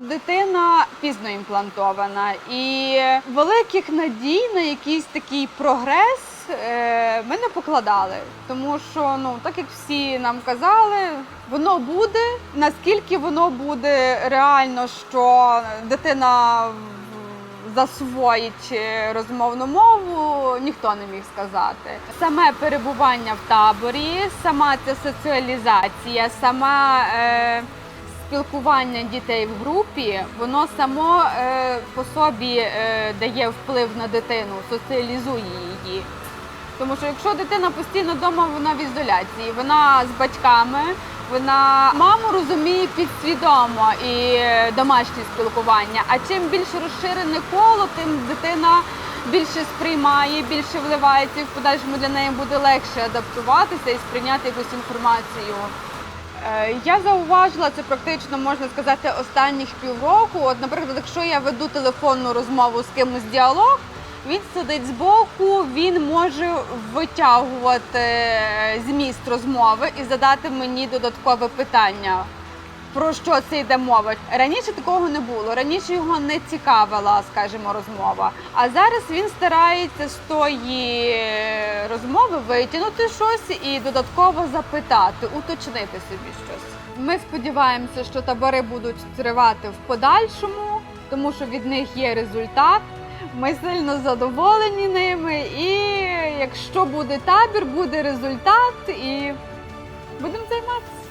Дитина пізно імплантована, і великих надій на якийсь такий прогрес е, ми не покладали. Тому що, ну так як всі нам казали, воно буде. Наскільки воно буде реально, що дитина засвоїть е, розмовну мову, ніхто не міг сказати. Саме перебування в таборі, сама ця соціалізація, сама. Е, спілкування дітей в групі, воно само е, по собі е, дає вплив на дитину, соціалізує її. Тому що якщо дитина постійно вдома, вона в ізоляції, вона з батьками, вона маму розуміє підсвідомо і е, домашнє спілкування. А чим більше розширене коло, тим дитина більше сприймає, більше вливається і в подальшому для неї буде легше адаптуватися і сприйняти якусь інформацію. Е, Я зауважила це практично можна сказати останніх півроку. От, наприклад, якщо я веду телефонну розмову з кимось діалог, він сидить збоку, він може витягувати е, зміст розмови і задати мені додаткове питання. Про що це йде мова? Раніше такого не було. Раніше його не цікавила, скажімо, розмова. А зараз він старається з тої е, розмови витягнути щось і додатково запитати, уточнити собі щось. Ми сподіваємося, що табори будуть тривати в подальшому, тому що від них є результат. Ми сильно задоволені ними. І якщо буде табір, буде результат, і будемо займатися.